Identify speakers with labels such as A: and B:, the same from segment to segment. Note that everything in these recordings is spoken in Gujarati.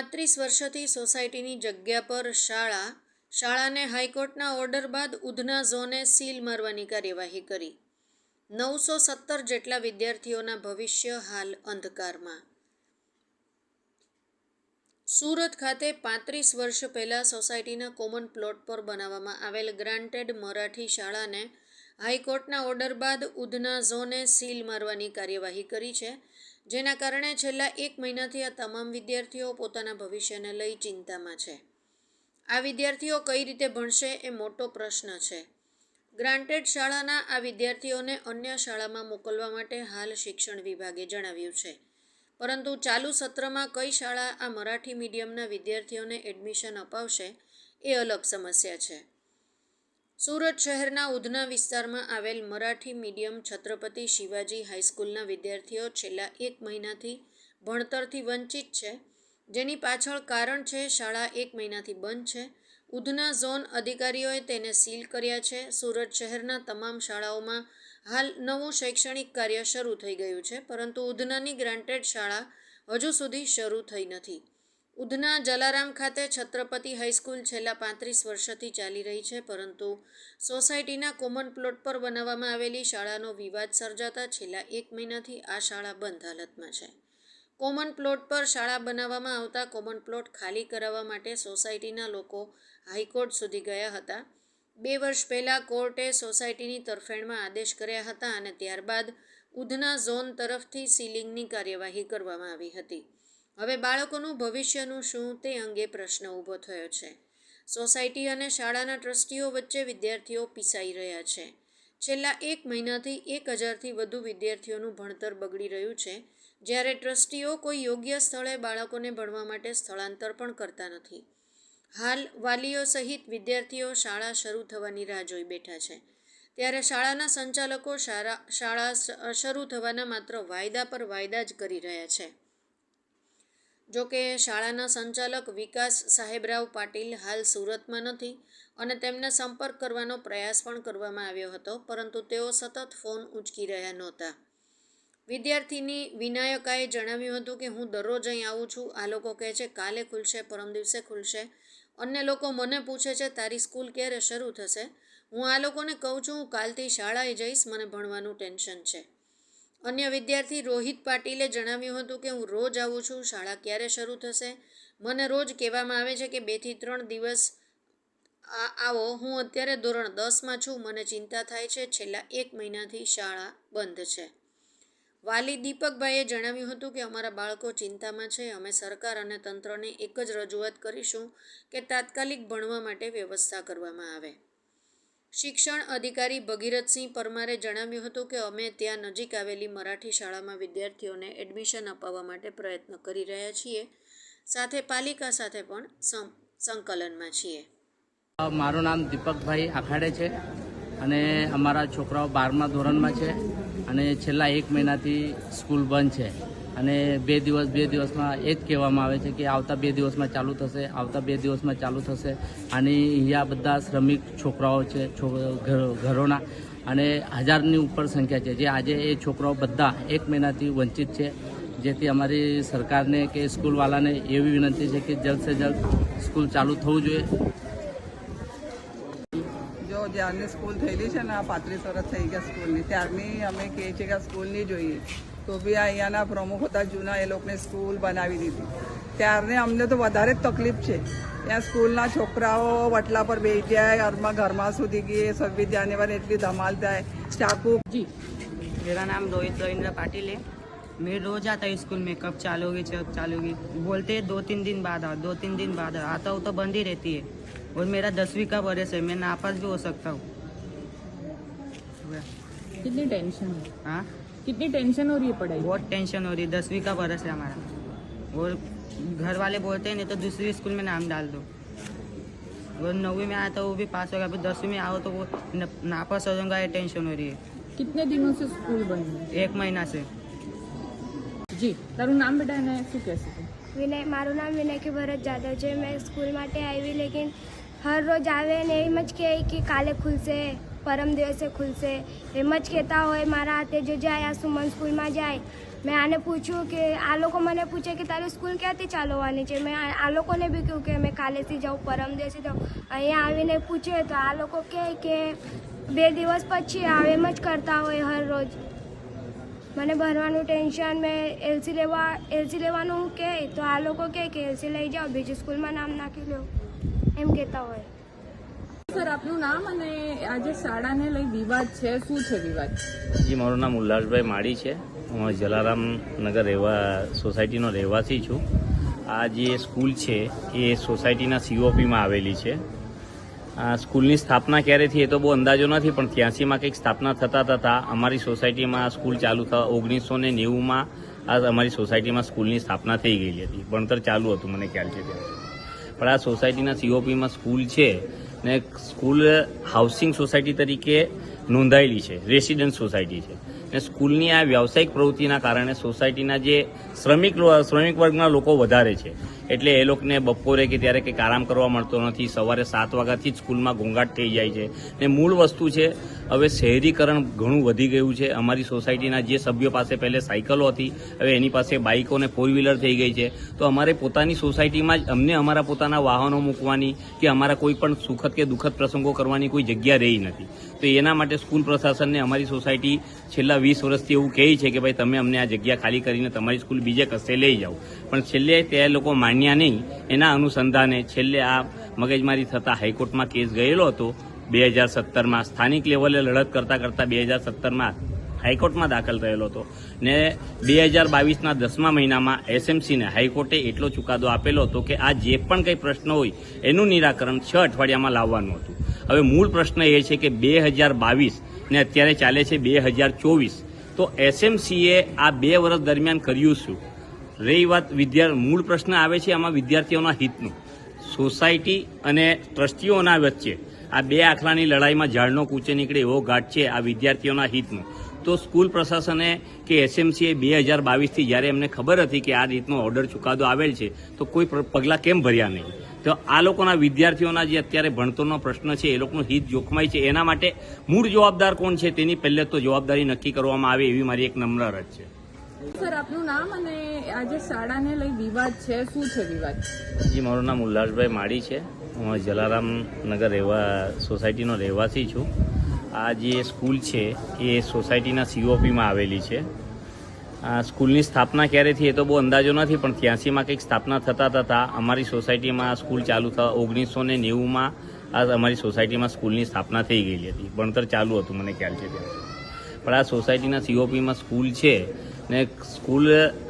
A: પાંત્રીસ વર્ષથી સોસાયટીની જગ્યા પર શાળા, શાળાને હાઈકોર્ટના ઓર્ડર બાદ ઉધના ઝોને સીલ મારવાની કાર્યવાહી કરી. નવસો સત્તર જેટલા વિદ્યાર્થીઓના ભવિષ્ય હાલ અંધકારમાં. સુરત ખાતે પાંત્રીસ વર્ષ પહેલાં સોસાયટીના કોમન પ્લોટ પર બનાવવામાં આવેલ ગ્રાન્ટેડ મરાઠી શાળાને હાઈકોર્ટના ઓર્ડર બાદ ઉધના ઝોને સીલ મારવાની કાર્યવાહી કરી છે, જેના કારણે છેલ્લા એક મહિનાથી આ તમામ વિદ્યાર્થીઓ પોતાના ભવિષ્યને લઈ ચિંતામાં છે. આ વિદ્યાર્થીઓ કઈ રીતે ભણશે એ મોટો પ્રશ્ન છે. ગ્રાન્ટેડ શાળાના આ વિદ્યાર્થીઓને અન્ય શાળામાં મોકલવા માટે હાલ શિક્ષણ વિભાગે જણાવ્યું છે. પરંતુ ચાલુ સત્રમાં કઈ શાળા આ મરાઠી મીડિયમના વિદ્યાર્થીઓને એડમિશન અપાવશે એ અલગ સમસ્યા છે. સુરત શહેરના ઉધના વિસ્તારમાં આવેલ મરાઠી મીડિયમ છત્રપતિ શિવાજી હાઈસ્કૂલના વિદ્યાર્થીઓ છેલ્લા એક મહિનાથી ભણતરથી વંચિત છે. જેની પાછળ કારણ છે, શાળા એક મહિનાથી બંધ છે. ઉધના ઝોન અધિકારીઓએ તેને સીલ કર્યા છે. સુરત શહેરના તમામ શાળાઓમાં હાલ નવું શૈક્ષણિક કાર્ય શરૂ થઈ ગયું છે, પરંતુ ઉધનાની ગ્રાન્ટેડ શાળા હજુ સુધી શરૂ થઈ નથી. ઉધના જલારામ ખાતે છત્રપતિ હાઈસ્કૂલ છેલ્લા પાંત્રીસ વર્ષથી ચાલી રહી છે, પરંતુ સોસાયટીના કોમન પ્લોટ પર બનાવવામાં આવેલી શાળાનો વિવાદ સર્જાતા છેલ્લા એક મહિનાથી આ શાળા બંધ હાલતમાં છે. કોમન પ્લોટ પર શાળા બનાવવામાં આવતા કોમન પ્લોટ ખાલી કરાવવા માટે સોસાયટીના લોકો હાઈકોર્ટ સુધી ગયા હતા. બે વર્ષ પહેલાં કોર્ટે સોસાયટીની તરફેણમાં આદેશ કર્યા હતા અને ત્યારબાદ ઉધના ઝોન તરફથી સીલિંગની કાર્યવાહી કરવામાં આવી હતી. હવે બાળકોનું ભવિષ્યનું શું તે અંગે પ્રશ્ન ઊભો થયો છે. સોસાયટી અને શાળાના ટ્રસ્ટીઓ વચ્ચે વિદ્યાર્થીઓ પીસાઈ રહ્યા છે. છેલ્લા એક મહિનાથી એક હજારથી વધુ વિદ્યાર્થીઓનું ભણતર બગડી રહ્યું છે, જ્યારે ટ્રસ્ટીઓ કોઈ યોગ્ય સ્થળે બાળકોને ભણવા માટે સ્થળાંતર પણ કરતા નથી. હાલ વાલીઓ સહિત વિદ્યાર્થીઓ શાળા શરૂ થવાની રાહ જોઈ બેઠા છે. ત્યારે શાળાના સંચાલકો શાળા શાળા શરૂ થવાના માત્ર વાયદા પર વાયદા જ કરી રહ્યા છે. જોકે શાળાના સંચાલક વિકાસ સાહેબરાવ પાટીલ હાલ સુરતમાં નથી અને તેમને સંપર્ક કરવાનો પ્રયાસ પણ કરવામાં આવ્યો હતો, પરંતુ તેઓ સતત ફોન ઉંચકી રહ્યા નહોતા. વિદ્યાર્થીની વિનાયકાએ જણાવ્યું હતું કે, હું દરરોજ અહીં આવું છું. આ લોકો કહે છે, કાલે ખુલશે, પરમ દિવસે ખુલશે. અન્ય લોકો મને પૂછે છે, તારી સ્કૂલ ક્યારે શરૂ થશે? હું આ લોકોને કહું છું, હું કાલથી શાળાએ જઈશ. મને ભણવાનું ટેન્શન છે. અન્ય વિદ્યાર્થી રોહિત પાટીલે જણાવ્યું હતું કે હું રોજ આવું છું, શાળા ક્યારે શરૂ થશે? મને રોજ કહેવામાં આવે છે કે બેથી ત્રણ દિવસ આવો. હું અત્યારે ધોરણ દસમાં છું. મને ચિંતા થાય છે. છેલ્લા એક મહિનાથી શાળા બંધ છે. વાલી દીપકભાઈએ જણાવ્યું હતું કે અમારા બાળકો ચિંતામાં છે. અમે સરકાર અને તંત્રને એક જ રજૂઆત કરીશું કે તાત્કાલિક ભણવા માટે વ્યવસ્થા કરવામાં આવે. શિક્ષણ અધિકારી ભગીરથસિંહ પરમારે જણાવ્યું હતું કે અમે ત્યાં નજીક આવેલી મરાઠી શાળામાં વિદ્યાર્થીઓને એડમિશન અપાવવા માટે પ્રયત્ન કરી રહ્યા છીએ. સાથે પાલિકા સાથે પણ સંકલનમાં છીએ.
B: મારું નામ દીપકભાઈ આખાડે છે અને અમારા છોકરાઓ બારમા ધોરણમાં છે અને છેલ્લા એક મહિનાથી સ્કૂલ બંધ છે. અને બે દિવસ, બે દિવસમાં એ જ કહેવામાં આવે છે કે આવતા બે દિવસમાં ચાલુ થશે, આવતા બે દિવસમાં ચાલુ થશે. અને અહીંયા બધા શ્રમિક છોકરાઓ છે ઘરોના. અને હજારની ઉપર સંખ્યા છે. જે આજે એ છોકરાઓ બધા એક મહિનાથી વંચિત છે. જેથી અમારી સરકારને કે સ્કૂલવાળાને એવી વિનંતી છે કે જલ્દ સે જલ્દ સ્કૂલ ચાલુ થવું જોઈએ.
C: જો જ્યારની સ્કૂલ થયેલી છે ને આ પાંત્રીસ વર્ષ થઈ ગયા સ્કૂલની, ત્યારની અમે કહીએ છીએ કે આ સ્કૂલ નહીં જોઈએ. તો બી આ અહીંયાના પ્રમુખ હતા જૂના એ લોકોને સ્કૂલ બનાવી દીધી ત્યારને અમને તો વધારે જ તકલીફ છે ત્યાં સ્કૂલના છોકરાઓ વટલા પર બેસી જાય ઘરમાં ઘરમાં સુધી ગઈ છવ્વીસ જાન્યુઆરી એટલી ધમાલ થાય ચાકુ
D: जी मेरा नाम रोहित रविंद्र पाटिल है मैं रोज आता हूँ स्कूल में कब चालू होगी कब चालू होगी बोलते हैं दो तीन दिन बाद आओ दो तीन दिन बाद आओ आता हूँ तो बंद ही रहती है और मेरा दसवीं का बरस है मैं नापास भी हो सकता हूँ
E: कितनी टेंशन है
D: हाँ
E: कितनी टेंशन हो रही है पढ़ाई
D: बहुत टेंशन हो रही है दसवीं का बरस है हमारा और घर वाले बोलते हैं नहीं तो दूसरी स्कूल में नाम डाल दो और नौवीं में आया तो वो भी पास होगा अभी दसवीं में आओ तो वो न- नापास हो जाऊंगा ये टेंशन हो रही है
E: कितने दिनों से स्कूल बंद है
D: एक महीना से
E: જી તારું નામ બેટા એને શું કહેશે તું
F: વિનય મારું નામ વિનયકી ભરત જાદવ છે મેં સ્કૂલ માટે આવી લેકિન હર રોજ આવે ને એમ જ કહે કે કાલે ખુલશે પરમ દિવસે ખુલશે. એમ જ કહેતા હોય મારા હાથે, જો જાય આ સુમન સ્કૂલમાં જાય. મેં આને પૂછ્યું કે, આ લોકો મને પૂછે કે તારી સ્કૂલ ક્યાંથી ચાલવાની છે? મેં આ લોકોને બી કહ્યું કે મેં કાલેથી જાઉં, પરમ દિવસે જાઉં. અહીંયા આવીને પૂછે તો આ લોકો કહે કે, બે દિવસ પછી આવે. એમ જ કરતા હોય હર રોજ. મને ભરવાનું ટેન્શન, મેં એલસી લેવા, એલસી લેવાનું કહે તો આ લોકો કહે કે, એલસી લઈ જાઓ, બીજી સ્કૂલમાં નામ નાખી લો એમ કહેતા હોય.
E: સર, આપનું નામ અને આજે શાળાને લઈ વિવાદ છે. શું છે વિવાદ?
G: જી, મારું નામ ઉલ્લાસભાઈ માળી છે. હું જલારામ નગર રહેવા, સોસાયટીનો રહેવાસી છું. આ જે સ્કૂલ છે, એ સોસાયટીના સીઓપીમાં આવેલી છે. આ સ્કૂલની સ્થાપના ક્યારે થઈ એ તો બહુ અંદાજો નથી, પણ ત્યાંસીમાં કંઈક સ્થાપના થતાં થતાં અમારી સોસાયટીમાં સ્કૂલ ચાલુ થવા, ઓગણીસો ને નેવુંમાં આ અમારી સોસાયટીમાં સ્કૂલની સ્થાપના થઈ ગયેલી હતી. ભણતર ચાલુ હતું, મને ખ્યાલ છે ત્યારે પણ આ સોસાયટીના સીઓપીમાં સ્કૂલ છે ને સ્કૂલ હાઉસિંગ સોસાયટી તરીકે નોંધાયેલી છે, રેસિડેન્ટ સોસાયટી છે. ને સ્કૂલની આ વ્યવસાયિક પ્રવૃત્તિના કારણે સોસાયટીના જે શ્રમિક શ્રમિક વર્ગના લોકો વધારે છે. એટલે એ લોકોને બપોરે કે ત્યારે કંઈક આરામ કરવા મળતો નથી. સવારે સાત વાગ્યાથી જ સ્કૂલમાં ઘોંઘાટ થઈ જાય છે. ને મૂળ વસ્તુ છે, હવે શહેરીકરણ ઘણું વધી ગયું છે. અમારી સોસાયટીના જે સભ્યો પાસે પહેલે સાયકલો હતી, હવે એની પાસે બાઇકો અને ફોર વ્હીલર થઈ ગઈ છે. તો અમારે પોતાની સોસાયટીમાં જ અમને અમારા પોતાના વાહનો મૂકવાની કે અમારા કોઈ પણ સુખદ કે દુઃખદ પ્રસંગો કરવાની કોઈ જગ્યા રહી નથી. તો એના માટે સ્કૂલ પ્રશાસનને અમારી સોસાયટી છેલ્લા વીસ વર્ષથી એવું કહે છે કે ભાઈ, તમે અમને આ જગ્યા ખાલી કરીને તમારી સ્કૂલ બીજે કશે લઈ જાઓ. પણ છેલ્લે તે લોકો માન્યા નહીં. એના અનુસંધાને છેલ્લે આ મગજમારી થતા હાઈકોર્ટમાં કેસ ગયેલો હતો. બે હજાર સત્તરમાં સ્થાનિક લેવલે લડત કરતા કરતા બે હજાર સત્તરમાં હાઈકોર્ટમાં દાખલ થયેલો હતો. ને બે હજાર બાવીસના દસમા મહિનામાં એસએમસીને હાઈકોર્ટે એટલો ચુકાદો આપેલો હતો કે આ જે પણ કંઈ પ્રશ્ન હોય એનું નિરાકરણ છ અઠવાડિયામાં લાવવાનું હતું. હવે મૂળ પ્રશ્ન એ છે કે બે હજાર બાવીસ ને અત્યારે ચાલે છે બે હજાર ચોવીસ. તો એસએમસીએ આ બે વર્ષ દરમિયાન કર્યું શું? રહી વાત વિદ્યા, મૂળ પ્રશ્ન આવે છે આમાં વિદ્યાર્થીઓના હિતનું. સોસાયટી અને ટ્રસ્ટીઓના વચ્ચે આ બે આખલાની લડાઈમાં ઝાડનો કૂચે નીકળે એવો ઘાટ છે આ વિદ્યાર્થીઓના હિતનું. તો સ્કૂલ પ્રશાસને કે એસએમસીએ બે હજાર બાવીસથી જ્યારે એમને ખબર હતી કે આ રીતનો ઓર્ડર ચુકાદો આવેલ છે, તો કોઈ પગલાં કેમ ભર્યા નહીં? તો આ લોકોના વિદ્યાર્થીઓના જે અત્યારે ભણતરનો પ્રશ્ન છે, એ લોકોનું હિત જોખમાય છે. એના માટે મૂળ જવાબદાર કોણ છે તેની પહેલે તો જવાબદારી નક્કી કરવામાં આવે એવી મારી એક નમ્ર રજ છે.
E: સર, આપનું નામ અને આજે શાળાને લઈ વિવાદ છે. શું છે વિવાદ?
G: જી, મારું નામ ઉલ્લાસભાઈ માળી છે. હું જલારામ નગર રહેવા, સોસાયટીનો રહેવાસી છું. આ જે સ્કૂલ છે, એ સોસાયટીના સીઓપીમાં આવેલી છે. આ સ્કૂલની સ્થાપના ક્યારે થઈ એ તો બહુ અંદાજો નથી, પણ ત્યાંસીમાં કંઈક સ્થાપના થતાં થતાં અમારી સોસાયટીમાં સ્કૂલ ચાલુ થવા, ઓગણીસો ને નેવુંમાં આ અમારી સોસાયટીમાં સ્કૂલની સ્થાપના થઈ ગયેલી હતી. ભણતર ચાલુ હતું, મને ખ્યાલ છે ત્યારે પણ આ સોસાયટીના સીઓપીમાં સ્કૂલ છે ને સ્કૂલ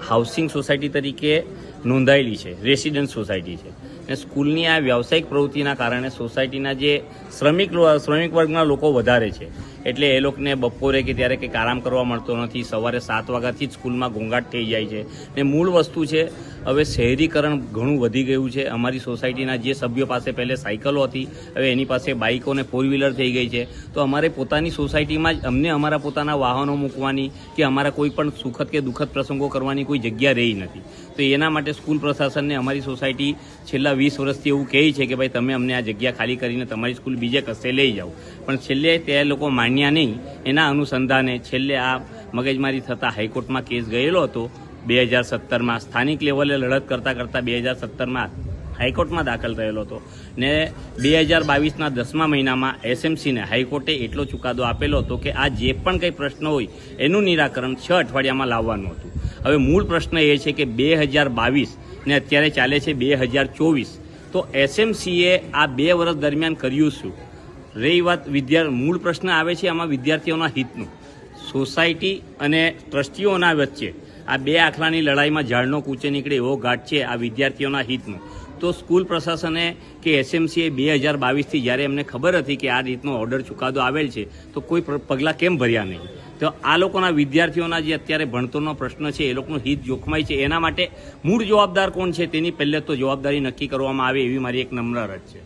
G: હાઉસિંગ સોસાયટી તરીકે નોંધાયેલી છે, રેસિડેન્ટ સોસાયટી છે. ને સ્કૂલની આ વ્યવસાયિક પ્રવૃત્તિના કારણે સોસાયટીના જે શ્રમિક શ્રમિક વર્ગના લોકો વધારે છે. એટલે એ લોકોને બપોરે કે ત્યારે કંઈક આરામ કરવા મળતો નથી. સવારે સાત વાગ્યાથી જ સ્કૂલમાં ઘોંઘાટ થઈ જાય છે. ને મૂળ વસ્તુ છે, હવે શહેરીકરણ ઘણું વધી ગયું છે. અમારી સોસાયટીના જે સભ્યો પાસે પહેલે સાયકલો હતી, હવે એની પાસે બાઇકો અને ફોર વ્હીલર થઈ ગઈ છે. તો અમારે પોતાની સોસાયટીમાં જ અમને અમારા પોતાના વાહનો મૂકવાની કે અમારા કોઈ પણ સુખદ કે દુઃખદ પ્રસંગો કરવાની કોઈ જગ્યા રહી નથી. તો એના માટે સ્કૂલ પ્રશાસનને અમારી સોસાયટી છેલ્લા વીસ વર્ષથી એવું કહે છે કે ભાઈ, તમે અમને આ જગ્યા ખાલી કરીને તમારી સ્કૂલ બીજે કશે લઈ જાઓ. પણ છેલ્લે તે લોકો માન્યા નહીં. એના અનુસંધાને છેલ્લે આ મગજમારી થતા હાઈકોર્ટમાં કેસ ગયેલો હતો. બે હજાર સત્તરમાં સ્થાનિક લેવલે લડત કરતાં કરતાં બે હજાર સત્તરમાં હાઈકોર્ટમાં દાખલ થયેલો હતો. ને બે હજાર બાવીસના દસમા મહિનામાં એસએમસીને હાઈકોર્ટે એટલો ચુકાદો આપેલો હતો કે આ જે પણ કંઈ પ્રશ્ન હોય એનું નિરાકરણ છ અઠવાડિયામાં લાવવાનું હતું. હવે મૂળ પ્રશ્ન એ છે કે બે હજાર બાવીસ ને અત્યારે ચાલે છે બે હજાર ચોવીસ. તો એસએમસીએ આ બે વર્ષ દરમિયાન કર્યું શું? રહી વાત વિદ્યા, મૂળ પ્રશ્ન આવે છે આમાં વિદ્યાર્થીઓના હિતનું. સોસાયટી અને ટ્રસ્ટીઓના વચ્ચે આ બે આખલાની લડાઈમાં ઝાડનો કૂચે નીકળે એવો ઘાટ છે આ વિદ્યાર્થીઓના હિતનું. તો સ્કૂલ પ્રશાસને કે એસએમસીએ બે હજાર બાવીસથી જ્યારે એમને ખબર હતી કે આ રીતનો ઓર્ડર ચુકાદો આવેલ છે, તો કોઈ પગલાં કેમ ભર્યા નહીં? તો આ લોકોના વિદ્યાર્થીઓના જે અત્યારે ભણતરનો પ્રશ્ન છે, એ લોકોનું હિત જોખમાય છે. એના માટે મૂળ જવાબદાર કોણ છે તેની પહેલે તો જવાબદારી નક્કી કરવામાં આવે એવી મારી એક નમ્ર અરજ છે.